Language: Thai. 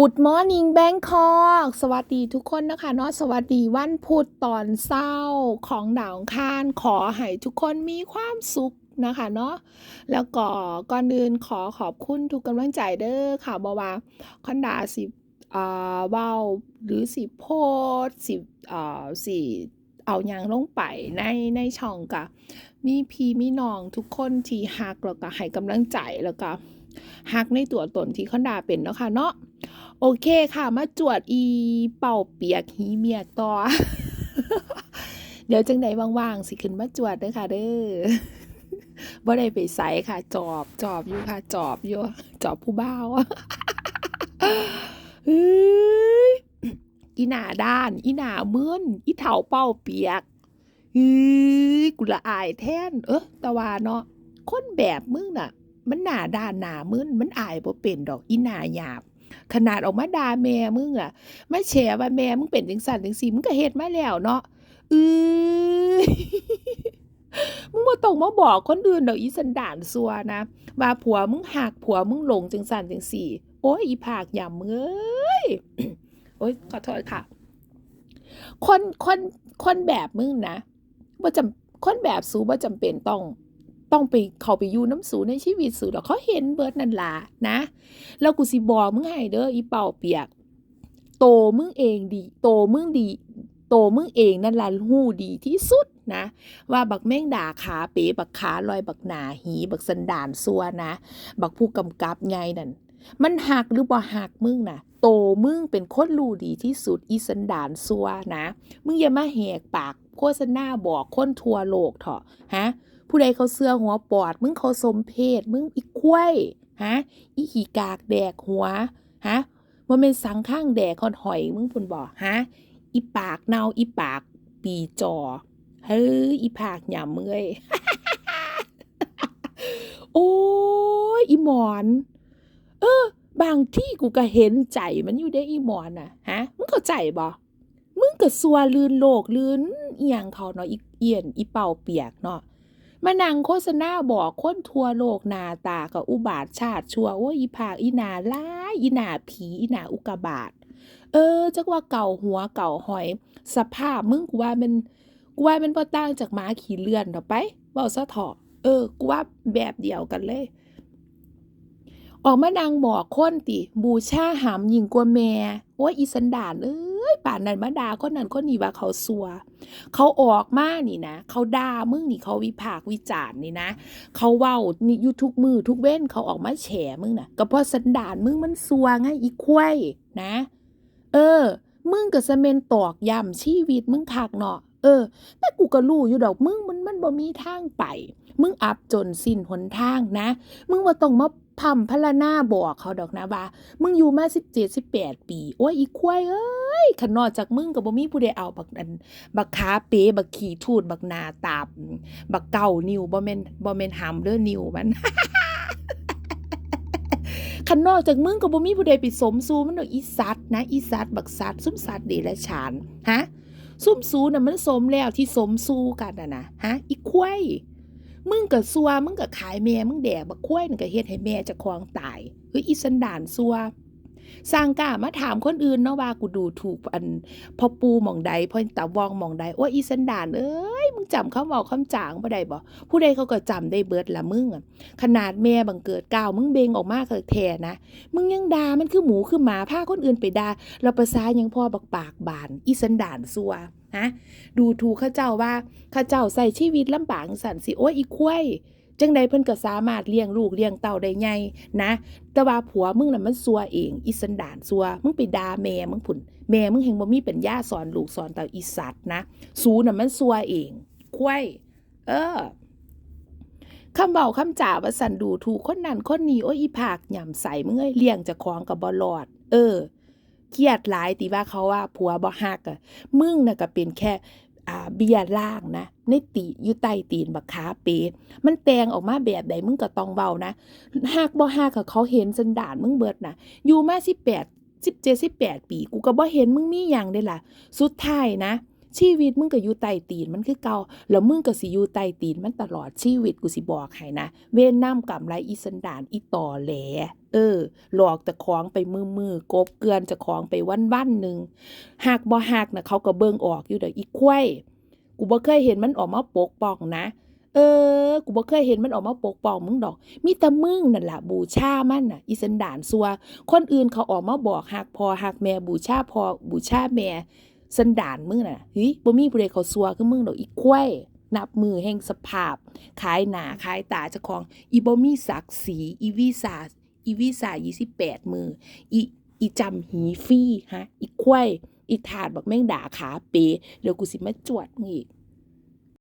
Good Morning Bangkok สวัสดีทุกคนนะคะเนาะสวัสดีวันพุธตอนเศร้าของดาวอังคารขอให้ทุกคนมีความสุขนะคะเนาะแล้วก็ก่อนอื่นขอขอบคุณทุกกำลังใจเด้อค่ะบว่าคอนดาสิอ่าเว้าหรือสิโพสสิอ่าสิเอาหยังลงไปในในช่องกะมีพี่มีน้องทุกคนที่ฮักแล้วก็ให้กำลังใจแล้วก็ฮักในตัวตนที่คอนดาเป็นเนาะค่ะเนาะ โอเคค่ะ มาจวดอีเป่าเปียกหีเมียกต่อ เดี๋ยวจังใดว่างๆสิขึ้นมาจวดเด้อค่ะ เด้อบ่ได้ไปไสค่ะ จอบจอบอยู่ค่ะ จอบอยู่จอบผู้บ่าวอีหนาด้าน อีหน้ามึนอีเฒ่าเป่าเปียกเฮ้ยกูละอายแท่น เออต่ว่าเนาะคนแบบมึงน่ะ มันหน้าด้านหน้ามึนมันอายบ่เป็นดอกอีหนาหยาบ ขนาดออกมาด่าแม่มึงอะมาแฉว่าแม่มึงเป็นจังซั่นจังซี่มึงก็เฮ็ดมาแล้วเนาะเอ้ยมึงบ่ต้องมาบอกคนอื่นดอกอีสันด่านซัวนะว่าผัวมึงหักผัวมึงหลงจังซั่นจังซี่ โอ้ยอีภาคหย่ำมึงเอ้ยโอ๊ยขอโทษค่ะ คนคนคนแบบมึงนะบ่าจำคนแบบสูบ่าจำเป็นต้อง ต้องไปเขาไปอยู่น้ำสูในชีวิตสูดอกเขาเห็นเบิดนั่นล่ะนะ แล้วกูสิบอกมึงให้เด้ออีเป่าเปียก โตมึงเองดี โตมึงดี โตมึงเองนั่นล่ะหู้ดีที่สุดนะ ว่าบักแม่งด่าขาเป๋บักขาลอยบักหนาหี บักสันดานซัวนะ บักผู้กำกับไงนั่นมันหักหรือบ่หักมึงนะโตมึงเป็นคนรู้ดีที่สุดอีสันดานซัวนะ มึงอย่ามาแหกปากโฆษณาบอกคนทั่วโลกเถอะฮะ ผู้ใดเขาเสื้อหัวปอด มึงเขาสมเพศ มึงอีควยฮะอีขี่กากแดกหัวฮะว่าเป็นสังข้างแดกคอนหอยมึงพุ่นบอกฮะอีปากเนาอีปากปีจอเฮ้ยอีปากหยำเมยโอ้ยอีหมอน เออ บางที่กูก็เห็นใจมันอยู่ได้อีหมอนน่ะฮะมึงเข้าใจบ่มึงก็สัวลืนโลกลืนเอียงเขาเนาะอีเอียนอีเป่าเปียกเนาะ มานั่งโฆษณาบอกคนทั่วโลกนาตากับอุบาทชาติชัวโอ้ยอีผากอีนาร้ายอีนาผีอีนาอุกบาตเออจักว่าเก่าหัวเก่าหอย สภาพมึงกูว่ามันกูว่ามันบ่ต่างจากหมาขี่เลื่อนเถอะไปเว้าซะเถาะเออกูว่าแบบเดียวกันเลย ออกมาดังบอกคนติ บูชาหามยิ่งกว่าแม่โอ้ยอีสันดานเอ้ย ป่านนั้นมาด่าคนนั้นคนนี้ว่าเขาซัว เขาออกมานี่นะ เขาด่ามึงนี่เขาวิพากวิจารณ์นี่นะ เขาเว้านี่อยู่ทุกมือทุกเว้นเขาออกมาแฉมึงนะก็เพราะสันดานมึงมันซัวไงอีควยนะ เออ มึงก็สเมนตอกย้ำชีวิตมึงคักเนาะเออ แต่กูก็รู้อยู่ดอกมึงมันมันบ่มีทางไป มึงอับจนสิ้นหนทางนะ มึงว่าต้องมา พำพลานาบอกเขาดอกนะว่า มึงอยู่มาสิบเจ็ดสิบแปดปี โอ้ยอีควายเอ้ยขนอกจากมึงก็บ่มีผู้ใดเอาบักอันบักขาเป๋บักขี่ทูดบักนาตาบบักเก่านิวบ่แม่นบ่แม่นหำเด้อนิวมันคันนอกจากมึงก็บ่มีผู้ใดไปสมสู่มันดอกอีสัตว์นะอีสัตว์บักสัตว์ซุ่มสัตว์เดรัจฉานฮะซุ่มซูน่ะมันสมแล้วที่สมสู้กันน่ะนะฮะอีควาย มึงก็ซัวมึงก็ขายแม่มึงแดกบักควายนั่นก็เฮ็ดให้แม่จะคลองตายเฮ้ยอีสันดานซัว สร้างกล้ามาถามคนอื่นเนาะว่ากูดูถูกอันพอปูหมองใดพอตาวองหมองใดโอ้ยอีสันดานเอ้ยมึงจำคำเว้าคำจางบ่ได้บ่ผู้ใดเขาก็จำได้เบิดละมึงอะขนาดแม่บังเกิดก้าวมึงเบงออกมาเกิดแทนะมึงยังด่ามันคือหมูคือหมาพาคนอื่นไปด่าแล้วภาษายังพ่อบักปากบาน อีสันดานซัวฮะดูถูกเขาเจ้าว่าเขาเจ้าใส่ชีวิตลำบากสันสิโอ้ยอีควย จังใดเพิ่นก็สามารถเลี้ยงลูกเลี้ยงเต่าได้ใหญ่นะ แต่ว่าผัวมึงน่ะมันซัวเองอีสันดานซัวมึงไปด่าแม่มึงผุนแม่มึงเฮงบ่มีปัญญาสอนลูกสอนเต่าอีสัตว์นะสูน่ะมันซัวเองควายเออคำเบาคำจ่าว่าสันดูถูกคนนั้นคนนี้โอ้ยอีผากหย่ำใส่มึงเอ้ยเลี้ยงจะคล้องกับบ่รอด เออเครียดหลายติว่าเขาว่าผัวบ่ฮักอะมึงน่ะก็เป็นแค่ เบียร์ล่างนะในตีอยู่ใต้ตีนบักขาเปมันแตงออกมาแบบใดมึงก็ต้องเบานะหากบ่หากเขาเห็นสันดานมึงเบิดนะอยู่มาสิบแปดสิบเจ็ดสิบแปดปี กูก็บ่เห็นมึงมีอย่างเด้ล่ะ สุดท้ายนะ ชีวิตมึงก็อยู่ใต้ตีนมันคือเก่าแล้วมึงก็สิอยู่ใต้ตีนมันตลอดชีวิตกูสิบอกให้นะ เวนน้ำกำไรอีสันดานอีต่อแหลเออ หลอกแต่ของไปมือมือกบเกือนจะของไปวันวันหนึ่งหักบ่หักนะเขาก็เบิ่งออกอยู่เด้ออีควายกูบ่เคยเห็นมันออกมาปกป้องนะเออ กูบ่เคยเห็นมันออกมาปกป้องมึงดอก มีแต่มึงนั่นแหละบูชามันน่ะ อีสันดานซัว คนอื่นเขาออกมาบอกหักพอหักแม่บูชาพอบูชาแม่ สันดานมึงน่ะเฮ้ยบ่มีผู้ใดเขาซัวคือมึงดอกอีกควายนับมือแห่งสภาพ ขายหนาขายตาเจ้าของ อีบ่มีศักดิ์ศรีอีวีซ่าอีวีซ่า28มือ อีอีจำหีฟี่ฮะ อีควายอีถาดบักแม่งด่าขาเปเดี๋ยวกูสิมาจวดมึงอีก